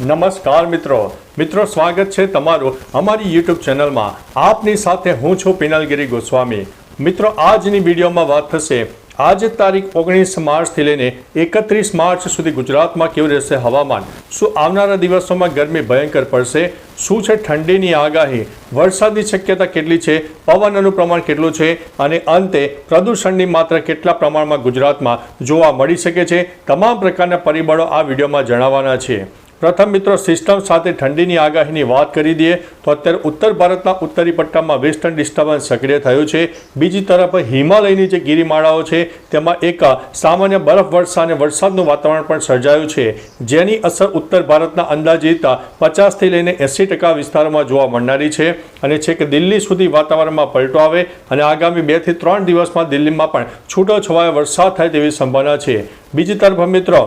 નમસ્કાર મિત્રો. મિત્રો, સ્વાગત છે તમારું અમારી યુટ્યુબ ચેનલમાં. આપની સાથે હું છું પિનલગીરી ગોસ્વામી. મિત્રો, આજની વિડીયોમાં વાત થશે, આજે તારીખ ઓગણીસ માર્ચથી લઈને એકત્રીસ માર્ચ સુધી ગુજરાતમાં કેવું રહેશે હવામાન? શું આવનારા દિવસોમાં ગરમી ભયંકર પડશે? શું છે ઠંડીની આગાહી? વરસાદની શક્યતા કેટલી છે? પવનનું પ્રમાણ કેટલું છે? અને અંતે, પ્રદૂષણની માત્રા કેટલા પ્રમાણમાં ગુજરાતમાં જોવા મળી શકે છે? તમામ પ્રકારના પરિબળો આ વિડીયોમાં જણાવવાના છે. પ્રથમ મિત્રો, સિસ્ટમ સાથે ઠંડીની આગાહીની વાત કરી દઈએ તો અત્યારે ઉત્તર ભારતના ઉત્તરી પટ્ટામાં વેસ્ટર્ન ડિસ્ટર્બન્સ સક્રિય થયું છે. બીજી તરફ હિમાલયની જે ગિરિમાળાઓ છે, તેમાં એક સામાન્ય બરફ વર્ષા અને વરસાદનું વાતાવરણ પણ સર્જાયું છે. જેની અસર ઉત્તર ભારતના અંદાજિત પચાસથી લઈને એંસી ટકા વિસ્તારોમાં જોવા મળનારી છે અને છેક દિલ્હી સુધી વાતાવરણમાં પલટો આવે અને આગામી બેથી ત્રણ દિવસમાં દિલ્હીમાં પણ છૂટો છવાયો વરસાદ થાય તેવી સંભાવના છે. બીજી તરફ મિત્રો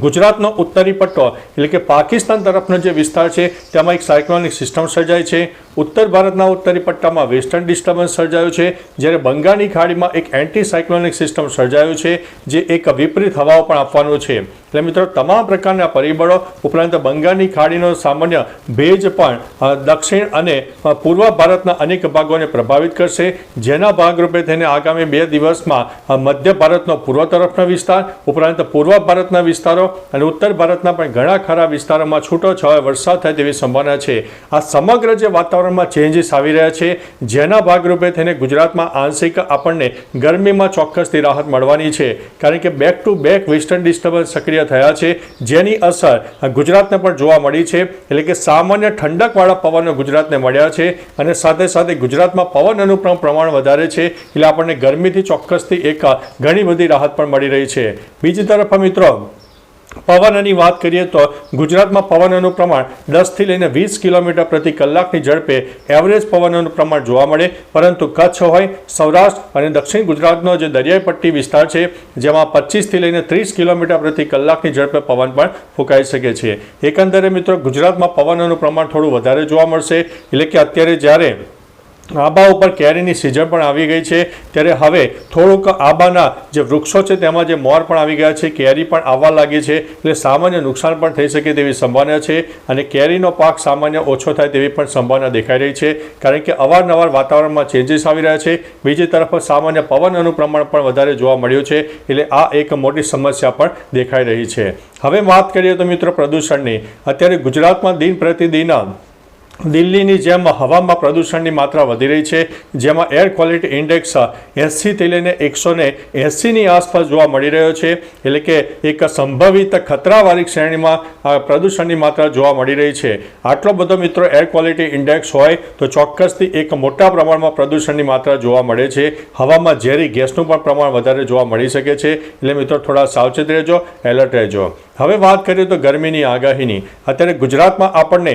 ગુજરાતનો ઉત્તરી પટ્ટો, એટલે કે પાકિસ્તાન તરફનો જે વિસ્તાર છે, તેમાં એક સાયક્લોનિક સિસ્ટમ સર્જાય છે. ઉત્તર ભારતના ઉત્તરી પટ્ટામાં વેસ્ટર્ન ડિસ્ટર્બન્સ સર્જાયું છે, જ્યારે બંગાળની ખાડીમાં એક એન્ટી સાયક્લોનિક સિસ્ટમ સર્જાયું છે, જે એક વિપરીત હવાઓ પણ આપવાનું છે. એટલે મિત્રો, તમામ પ્રકારના પરિબળો ઉપરાંત બંગાળની ખાડીનો સામાન્ય ભેજ પણ દક્ષિણ અને પૂર્વ ભારતના અનેક ભાગોને પ્રભાવિત કરશે. જેના ભાગરૂપે તેને આગામી બે દિવસમાં મધ્ય ભારતનો પૂર્વ તરફનો વિસ્તાર, ઉપરાંત પૂર્વ ભારતના વિસ્તારો અને ઉત્તર ભારતના પણ ઘણા ખરા વિસ્તારોમાં છૂટો છવાય વરસાદ થાય તેવી સંભાવના છે. આ સમગ્ર જે વાતાવરણમાં ચેન્જીસ આવી રહ્યા છે, જેના ભાગરૂપે થઈને ગુજરાતમાં આંશિક આપણને ગરમીમાં ચોક્કસથી રાહત મળવાની છે. કારણ કે back to back western disturbance સક્રિય થયા છે, જેની અસર ગુજરાતને પણ જોવા મળી છે. એટલે કે સામાન્ય ઠંડકવાળા પવનો ગુજરાતને મળ્યા છે અને સાથે સાથે ગુજરાતમાં પવન પણ પ્રમાણ વધારે છે, એટલે આપણને ગરમીથી ચોક્કસથી એક ઘણી બધી રાહત પણ મળી રહી છે. બીજી તરફ મિત્રો પવનની વાત કરીએ તો ગુજરાતમાં પવનનું પ્રમાણ દસથી લઈને વીસ કિલોમીટર પ્રતિ કલાકની ઝડપે એવરેજ પવનનું પ્રમાણ જોવા મળે. પરંતુ કચ્છ હોય, સૌરાષ્ટ્ર અને દક્ષિણ ગુજરાતનો જે દરિયાઈ પટ્ટી વિસ્તાર છે, જેમાં પચીસથી લઈને ત્રીસ કિલોમીટર પ્રતિ કલાકની ઝડપે પવન પણ ફૂંકાઈ શકે છે. એકંદરે મિત્રો, ગુજરાતમાં પવનનું પ્રમાણ થોડું વધારે જોવા મળશે. એટલે કે અત્યારે જ્યારે આંબા ઉપર કેરીની સિઝન પણ આવી ગઈ છે. ત્યારે હવે થોડુંક આંબાના જે વૃક્ષો છે તેમાં જે મોર પણ આવી ગયા છે, કેરી પણ આવવા લાગી છે. એટલે સામાન્ય નુકસાન પણ થઈ શકે તેવી સંભાવના છે અને કેરીનો પાક સામાન્ય ઓછો થાય તેવી પણ સંભાવના દેખાઈ રહી છે. કારણ કે અવારનવાર વાતાવરણમાં ચેન્જીસ આવી રહ્યા છે. બીજી તરફ સામાન્ય પવનનું પ્રમાણ પણ વધારે જોવા મળ્યું છે. એટલે આ એક મોટી સમસ્યા પણ દેખાઈ રહી છે. હવે વાત કરીએ તો મિત્રો પ્રદૂષણની. અત્યારે ગુજરાતમાં દિન પ્રતિદિન દિલ્હીની જેમ હવામાં પ્રદૂષણની માત્રા વધી રહી છે, જેમાં એર ક્વોલિટી ઇન્ડેક્સ એંસીથી લઈને એકસો ને એંસીની આસપાસ જોવા મળી રહ્યો છે, એટલે કે એક સંભવિત ખતરાવાળી શ્રેણીમાં પ્રદૂષણની માત્રા જોવા મળી રહી છે. આટલો બધો મિત્રો એર ક્વોલિટી ઇન્ડેક્સ હોય તો ચોક્કસથી એક મોટા પ્રમાણમાં પ્રદૂષણની માત્રા જોવા મળે છે. હવામાં ઝેરી ગેસનું પણ પ્રમાણ વધારે જોવા મળી શકે છે. એટલે મિત્રો થોડા સાવચેત રહેજો એલર્ટ રહેજો. હવે વાત કરીએ તો ગરમીની આગાહીની. અત્યારે ગુજરાતમાં આપણને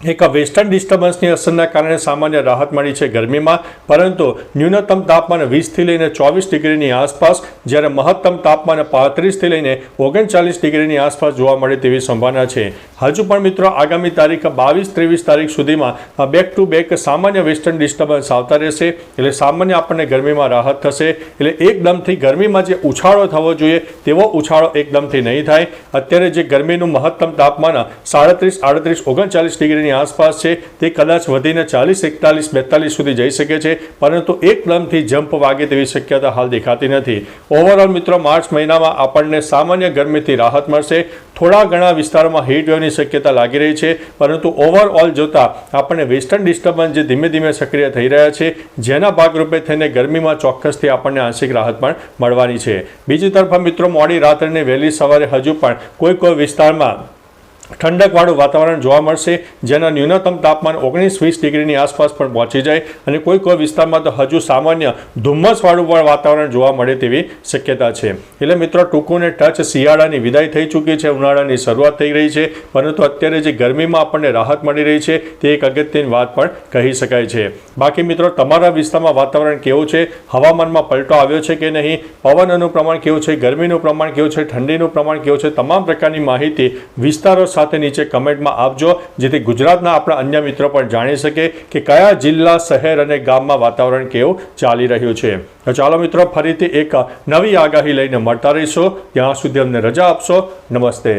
એક વેસ્ટર્ન ડિસ્ટર્બન્સની અસરના કારણે સામાન્ય રાહત મળી છે ગરમીમાં, પરંતુ ન્યૂનતમ તાપમાન વીસથી લઈને ચોવીસ ડિગ્રીની આસપાસ, જ્યારે મહત્તમ તાપમાન પાંત્રીસથી લઈને ઓગણચાલીસ ડિગ્રીની આસપાસ જોવા મળે તેવી સંભાવના છે. હજુ પણ મિત્રો, આગામી તારીખ બાવીસ ત્રેવીસ તારીખ સુધીમાં બેક ટુ બેક સામાન્ય વેસ્ટર્ન ડિસ્ટર્બન્સ આવતા રહેશે, એટલે સામાન્ય આપણને ગરમીમાં રાહત થશે, એટલે એકદમથી ગરમીમાં જે ઉછાળો થવો જોઈએ, તેવો ઉછાળો એકદમથી નહીં થાય. અત્યારે જે ગરમીનું મહત્તમ તાપમાન સાડત્રીસ, આડત્રીસ, ઓગણચાલીસ ડિગ્રીની આસપાસ છે. તે કદાચ વધીને ચાલીસ, એકતાલીસ, બેતાલીસ સુધી જઈ શકે છે. પરંતુ એકદમથી જમ્પ વાગે તેવી શક્યતા હાલ દેખાતી નથી. ઓવરઓલ મિત્રો, માર્ચ મહિનામાં આપણને સામાન્ય ગરમીથી રાહત મળશે. થોડા ઘણા વિસ્તારોમાં હીટવેવની શક્યતા લાગી રહી છે. પરંતુ ઓવરઓલ જોતાં આપણને વેસ્ટર્ન ડિસ્ટર્બન્સ જે ધીમે ધીમે સક્રિય થઈ રહ્યા છે, જેના ભાગરૂપે થઈને ગરમીમાં ચોક્કસથી આપણને આંશિક રાહત પણ મળવાની છે. બીજી તરફ મિત્રો, મોડી રાત્રે વહેલી સવારે હજુ પણ કોઈ કોઈ વિસ્તારમાં ઠંડકવાળું વાતાવરણ જોવા મળશે, જેના ન્યૂનતમ તાપમાન ઓગણીસ વીસ ડિગ્રીની આસપાસ પણ પહોંચી જાય અને કોઈ કોઈ વિસ્તારમાં તો હજુ સામાન્ય ધુમ્મસવાળું પણ વાતાવરણ જોવા મળે તેવી શક્યતા છે. એટલે મિત્રો, ટૂંકુને ટચ શિયાળાની વિદાય થઈ ચૂકી છે, ઉનાળાની શરૂઆત થઈ રહી છે, પરંતુ અત્યારે જે ગરમીમાં આપણને રાહત મળી રહી છે, તે એક અગત્યની વાત પણ કહી શકાય છે. બાકી મિત્રો, તમારા વિસ્તારમાં વાતાવરણ કેવું છે? હવામાનમાં પલટો આવ્યો છે કે નહીં? પવનનું પ્રમાણ કેવું છે? ગરમીનું પ્રમાણ કેવું છે? ઠંડીનું પ્રમાણ કેવું છે? તમામ પ્રકારની માહિતી વિસ્તારો સાથે નીચે કમેન્ટમાં આપજો, જેથી ગુજરાતના આપણા અન્ય મિત્રો પણ જાણી શકે કે કયા જિલ્લા, શહેર અને ગામમાં વાતાવરણ કેવું ચાલી રહ્યું છે. તો ચાલો મિત્રો, ફરીથી એક નવી આગાહી લઈને મળતા રહીશો. ત્યાં સુધી અમને રજા આપશો. નમસ્તે.